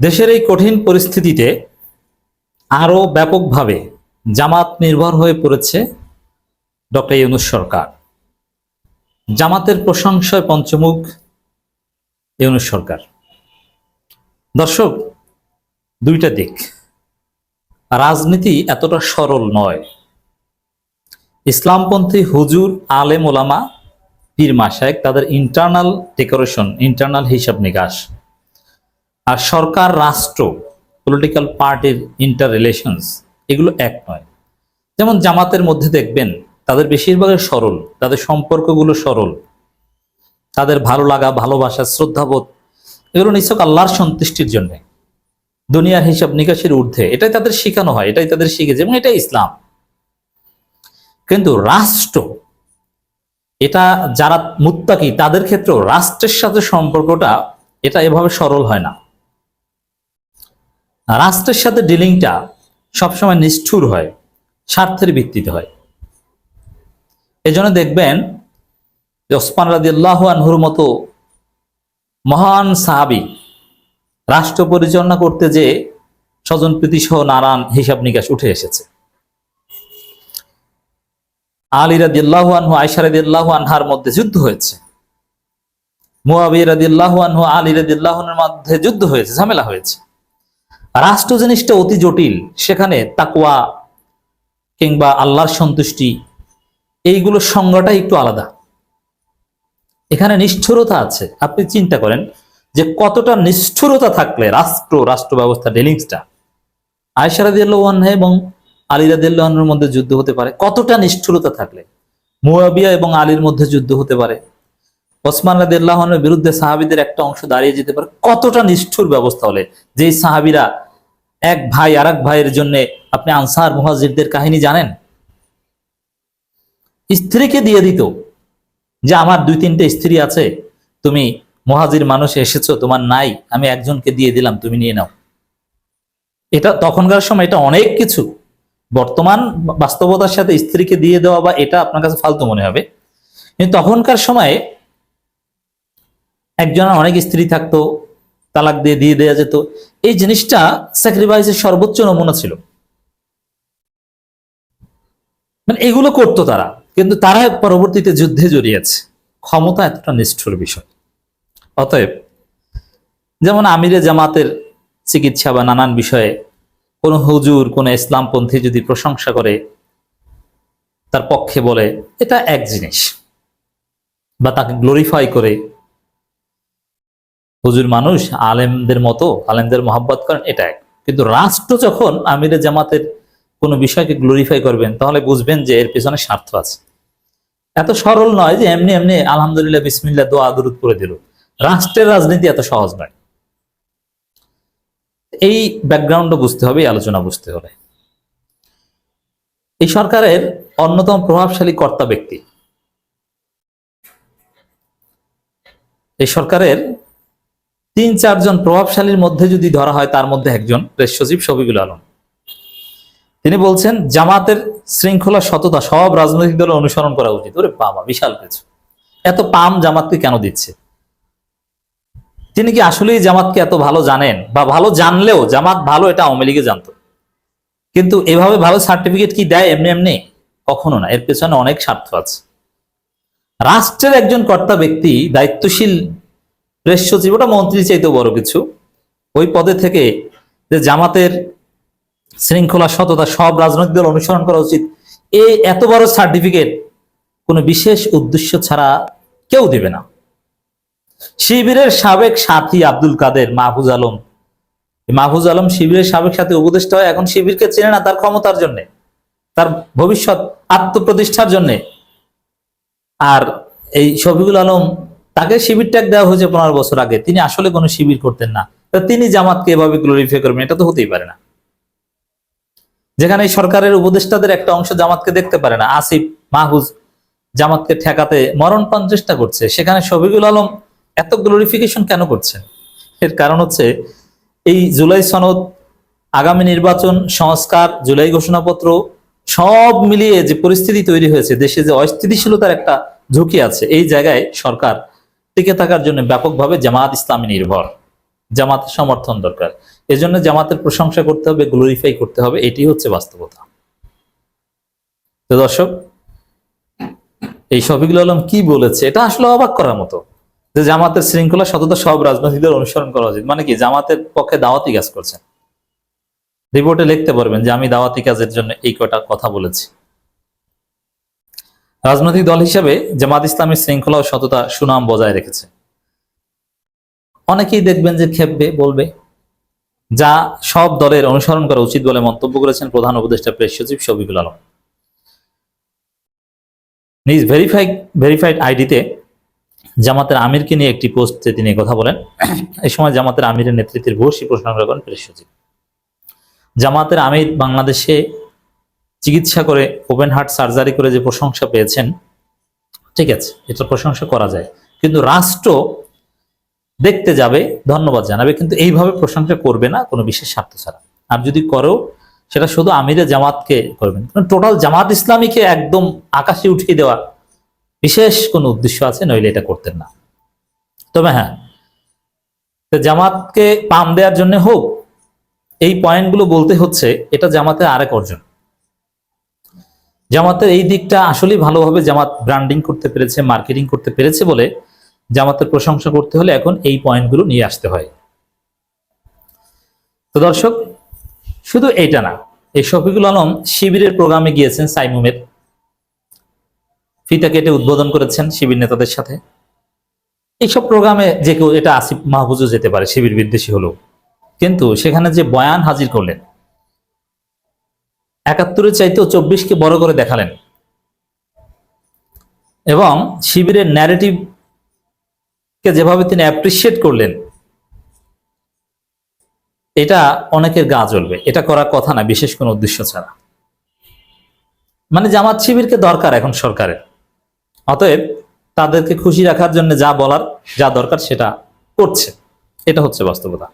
দেশের এই কঠিন পরিস্থিতিতে আরও ব্যাপকভাবে জামাত নির্ভর হয়ে পড়েছে ডক্টর ইউনুস সরকার। জামাতের প্রশংসায় পঞ্চমুখ ইউনুস সরকার। দর্শক, দুইটা দিক। রাজনীতি এতটা সরল নয়। ইসলামপন্থী হুজুর, আলেম ওলামা, পীর মাসায়েক তাদের ইন্টারনাল ডেকোরেশন ইন্টারনাল হিসাব নিকাশ। আর সরকার, রাষ্ট্র পলিটিক্যাল পার্টির ইন্টার রিলেশনস এগুলো এক নয়। যেমন জামাতের মধ্যে দেখবেন, তাদের বেশিরভাগই সরল, তাদের সম্পর্কগুলো সরল, তাদের ভালো লাগা, ভালোবাসা, শ্রদ্ধাবোধ, এগুলো নিশ্চয় আল্লাহর সন্তুষ্টির জন্য। দুনিয়ার হিসাব নিকাশের ঊর্ধ্বে, এটাই তাদের শেখানো হয়, এটাই তাদের শিখেছে এবং এটাই ইসলাম। কিন্তু রাষ্ট্র, এটা যারা মুত্তাকি, তাদের ক্ষেত্রেও রাষ্ট্রের সাথে সম্পর্কটা, এটা এভাবে সরল হয় না। রাষ্ট্রের সাথে ডিলিংটা সবসময় নিষ্ঠুর হয়, স্বার্থের ভিত্তিতে হয়। এজন্য দেখবেন যে ওসমান রাদিয়াল্লাহু আনহুর মতো মহান সাহাবি রাষ্ট্র পরিচালনা করতে যে স্বজন সহ নানান হিসাব নিকাশ উঠে এসেছে। আলী রাদিয়াল্লাহু আনহু আয়সা রাদিয়াল্লাহু আনহার মধ্যে যুদ্ধ হয়েছে। মুয়াবিয়া রাদিয়াল্লাহু আনহু, আলী রাদিয়াল্লাহু আনহুর মধ্যে যুদ্ধ হয়েছে, ঝামেলা হয়েছে। রাষ্ট্র জিনিসটা অতি জটিল, সেখানে তাকুয়া কিংবা আল্লাহর সন্তুষ্টি এইগুলোর সংজ্ঞাটা একটু আলাদা। এখানে নিষ্ঠুরতা আছে। আপনি চিন্তা করেন যে কতটা নিষ্ঠুরতা থাকলে রাষ্ট্র রাষ্ট্র ব্যবস্থা ডেলিংসটা আয়সারাদিয়াল্লাহ এবং আলিরাদিল্লাহনের মধ্যে যুদ্ধ হতে পারে। কতটা নিষ্ঠুরতা থাকলে? মুয়াবিয়া এবং আলীর মধ্যে যুদ্ধ হতে পারে। ওসমান রাদিয়াল্লাহনের বিরুদ্ধে সাহাবিদের একটা অংশ দাঁড়িয়ে যেতে পারে। কতটা নিষ্ঠুর ব্যবস্থা হলে? যেই সাহাবিরা এক ভাই আর ভাইয়ের জন্য আপনি আনসার মুহাজিরদের কাহিনী জানেন? স্ত্রীকে দিয়ে দিত যে আমার দুই তিনটে স্ত্রী আছে, তুমি মহাজির মানুষ এসেছ, তোমার নাই, আমি একজনকে দিয়ে দিলাম, তুমি নিয়ে নাও। এটা তখনকার সময় এটা অনেক কিছু। বর্তমান বাস্তবতার সাথে স্ত্রীকে দিয়ে দেওয়া বা এটা আপনার কাছে ফালতু মনে হবে। কিন্তু তখনকার সময়ে একজনের অনেক স্ত্রী থাকতো তালাক দিয়ে দিয়ে দেওয়া যেত। এই জিনিসটা স্যাক্রিফাইসের সর্বোচ্চ নমুনা ছিল। মানে এগুলো করতো তারা, কিন্তু তারা পরবর্তীতে যুদ্ধে জড়িয়েছে। ক্ষমতা এতটা নিষ্ঠুর বিষয়। অতএব, যেমন আমিরে জামাতের চিকিৎসা বা নানান বিষয়ে কোনো হুজুর, কোনো ইসলামপন্থী যদি প্রশংসা করে, তার পক্ষে বলে, এটা এক জিনিস। বা তাকে গ্লোরিফাই করে হুজুর মানুষ, আলেমদের মতো, আলেমদের মহাব্বত করেন, এটা এক। কিন্তু রাষ্ট্র যখন আমিরে জামাতের কোনো বিষয়কে গ্লোরিফাই করবেন, তাহলে বুঝবেন যে এর পেছনে স্বার্থ আছে। এত সরল নয় যে এমনি এমনি আলহামদুলিল্লাহ বিসমিল্লা দোয়া, দুরুদ করে দিল। রাষ্ট্রের রাজনীতি এত সহজ নয়। এই ব্যাকগ্রাউন্ড বুঝতে হবে আলোচনা বুঝতে হবে। এই সরকারের অন্যতম প্রভাবশালী কর্তা ব্যক্তি। এই সরকারের তিন, চারজন প্রভাবশালীর মধ্যে যদি ধরা হয়, তার মধ্যে একজন প্রেস সচিব শফিকুল আলম। তিনি বলছেন, জামাতের শৃঙ্খলা, সততা সব রাজনৈতিক দল অনুসরণ করা উচিত। ওরে বাবা, বিশাল কিছু। এত পাম জামাতকে কেন দিচ্ছে? তিনি কি আসলেই জামাতকে এত ভালো জানেন? বা ভালো জানলেও জামাত ভালো, এটা আওয়ামী লীগে জানতো। কিন্তু এভাবে ভালো সার্টিফিকেট কি দেয় এমনি এমনি? কখনো না। এর পেছনে অনেক স্বার্থ আছে। রাষ্ট্রের একজন কর্তা ব্যক্তি দায়িত্বশীল প্রেস সচিব ওটা মন্ত্রী চাইতেও বড় কিছু। ওই পদে থেকে যে জামাতের শৃঙ্খলা, সততা সব রাজনৈতিক দল অনুসরণ করা উচিত এই এত বড় সার্টিফিকেট কোনো বিশেষ উদ্দেশ্য ছাড়া কেউ দেবে না। শিবিরের সাবেক সাথী আব্দুল কাদের মাহফুজ আলম মাহফুজ আলম শিবিরের সাবেক সাথী উপদেষ্টা হয় এখন শিবিরকে চেনে না তার ক্ষমতার জন্য, তার ভবিষ্যৎ আত্মপ্রতিষ্ঠার জন্য। আর এই শফিকুল আলম তাকে শিবির ট্যাগ দেওয়া হয়েছে পনেরো বছর আগে। তিনি আসলে কোনো শিবির করতেন না। তা তিনি জামাতকে এভাবে গ্লোরিফাই করবেন, এটা তো হতেই পারে না। যেখানে সরকারের উপদেষ্টাদের একটা অংশ জামাতকে দেখতে পারে না, আসিফ মাহফুজ জামাতকে ঠেকাতে মরণপণ চেষ্টা করছে। সেখানে শফিকুল আলম এত গ্লোরিফিকেশন কেন করছেন? এর কারণ হচ্ছে এই জুলাই সনদ, আগামী নির্বাচন, সংস্কার, জুলাই ঘোষণাপত্র সব মিলিয়ে যে পরিস্থিতি তৈরি হয়েছে, দেশে যে অস্থিতিশীলতার একটা ঝুঁকি আছে, এই জায়গায় সরকার টিকে থাকার জন্য ব্যাপকভাবে জামাত ইসলামী নির্ভর। জামাতের সমর্থন দরকার। এজন্য জামাতের প্রশংসা করতে হবে গ্লোরিফাই করতে হবে, এটি হচ্ছে বাস্তবতা। তো দর্শক, এই শফিকুল আলম কি বলেছে, এটা আসলে অবাক করার মতো। যে জামাতের শৃঙ্খলা সততা সব রাজনীতিদের অনুসরণ করা উচিত। মানে কি, জামাতের পক্ষে দাওয়াতি কাজ করছেন। রিপোর্টে লিখতে পারবেন যে, আমি দাওয়াতি কাজের জন্য এই কটা কথা বলেছি। রাজনৈতিক দল হিসেবে জামাত ইসলামের শৃঙ্খলা ও সততা সুনাম বজায় রেখেছে। অনেকেই দেখবেন যে খেপবে, বলবে, যা সব দলের অনুসরণ করা উচিত বলে মন্তব্য করেছেন প্রধান উপদেষ্টা প্রেস সচিব শফিকুল আলম। নিজ ভেরিফাইড ভেরিফাইড আইডিতে জামাতের আমিরকে নিয়ে একটি পোস্টে তিনি কথা বলেন। এই সময় জামাতের আমিরের নেতৃত্বের ভূয়সী প্রশংসা করেন প্রেস সচিব। জামাতের আমির বাংলাদেশে চিকিৎসা করে ওপেন হার্ট সার্জারি করে যে প্রশংসা পেয়েছেন, ঠিক আছে এটা প্রশংসা করা যায়। কিন্তু রাষ্ট্র দেখতে যাবে, ধন্যবাদ জানাবে, কিন্তু এইভাবে প্রশংসা করবে না কোনো বিশেষ স্বার্থ ছাড়া। আর যদি করেও, সেটা শুধু আমিরে জামাতকে করবেন। টোটাল জামাত ইসলামীকে একদম আকাশে উঠিয়ে দেওয়া বিশেষ কোনো উদ্দেশ্য আছে, নইলে এটা করতেন না। তবে হ্যাঁ জামাতকে পাম দেওয়ার জন্য হোক, এই পয়েন্টগুলো বলতে হচ্ছে, এটা জামাতের আরেক অর্জন। জামাতের এই দিকটা আসলেই ভালোভাবে জামাত ব্র্যান্ডিং করতে পেরেছে মার্কেটিং করতে পেরেছে বলে জামাতের প্রশংসা করতে হলে এখন এই পয়েন্টগুলো নিয়ে আসতে হয়। তো দর্শক, শুধু এইটা না, এই শফিকুল আলম শিবিরের প্রোগ্রামে গিয়েছেন সাইমুমের। ফিতা কেটে উদ্বোধন করেছেন শিবির নেতাদের সাথে। এইসব প্রোগ্রামে যে কেউ, এটা আসিফ মাহফুজও যেতে পারে, শিবির বিদ্বেষী হলেও। কিন্তু সেখানে যে বয়ান হাজির করলেন একাত্তরের চাইতেও চব্বিশকে বড় করে দেখালেন। এবং শিবিরের ন্যারেটিভ কে যেভাবে তিনি অ্যাপ্রিসিয়েট করলেন, এটা অনেকের গা জ্বলবে। এটা করার কথা না, বিশেষ কোনো উদ্দেশ্য ছাড়া। মানে জামাত শিবিরকে দরকার এখন সরকারের। অতএব তাদেরকে খুশি রাখার জন্য যা বলার, যা দরকার সেটা করছে। এটা হচ্ছে বাস্তবতা।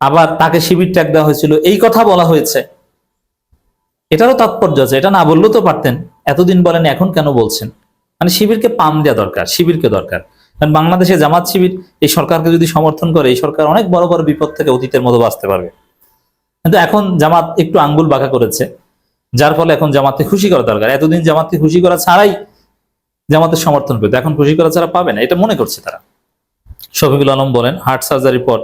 আবার তাকে শিবির ট্যাগ দেওয়া হয়েছিল। এই কথা বলা হয়েছে। এটারও তাৎপর্য আছে, এটা না বললেও তো পারতেন। এতদিন বলেন, এখন কেন বলছেন? মানে শিবিরকে পাম দেওয়া দরকার, শিবিরকে দরকার। কারণ বাংলাদেশে জামাত শিবির, এই সরকারকে যদি সমর্থন করে, এই সরকার অনেক বড় বড় বিপদ থেকে অতীতের মতো বাঁচতে পারবে। কিন্তু এখন জামাত একটু আঙ্গুল বাঁকা করেছে, যার ফলে এখন জামাতকে খুশি করা দরকার। এতদিন জামাতকে খুশি করা ছাড়াই জামাতের সমর্থন পেত, এখন খুশি করা ছাড়া পাবে না, এটা মনে করছে তারা। শফিকুল আলম বলেন, হার্ট সার্জারির পর,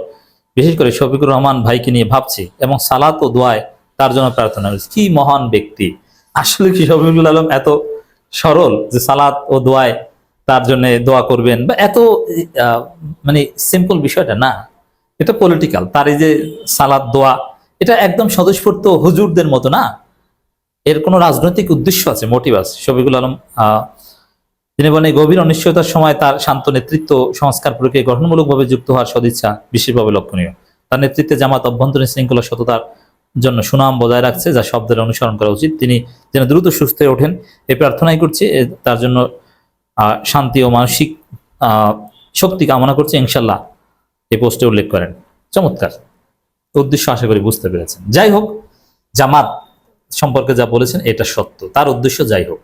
বিশেষ করে শফিকুর রহমান ভাইকে নিয়ে ভাবছি, এবং সালাত ও দোয়ায় তার জন্য প্রার্থনা করেছি কি মহান ব্যক্তি। আসলে কি শফিকুল আলম এত সরল যে সালাত ও দোয়ায় তার জন্য দোয়া করবেন? বা এত মানে সিম্পল বিষয়টা না। এটা পলিটিক্যাল তার এই যে সালাদ দোয়া, এটা একদম স্বতঃস্ফূর্ত হুজুরদের মতো না। এর কোনো রাজনৈতিক উদ্দেশ্য আছে মোটিভ আছে। শফিকুল আলম তিনি বলেন গভীর অনিশ্চয়তার সময় তার শান্ত নেতৃত্ব সংস্কার প্রক্রিয়া গঠনমূলকভাবে যুক্ত হওয়ার সদিচ্ছা বিশেষভাবে লক্ষণীয়। তার নেতৃত্বে জামাত অভ্যন্তরীণ শৃঙ্খলা সততার জন্য সুনাম বজায় রাখছে, যা শব্দের অনুসরণ করা উচিত। তিনি যেন দ্রুত সুস্থ হয়ে ওঠেন এই প্রার্থনাই করছি তার জন্য শান্তি ও মানসিক শক্তি কামনা করছে। ইনশাল্লাহ এই পোস্টে উল্লেখ করেন। চমৎকার। উদ্দেশ্য আশা করি বুঝতে পেরেছেন। যাই হোক, জামাত সম্পর্কে যা বলেছেন, এটা সত্য। তার উদ্দেশ্য যাই হোক।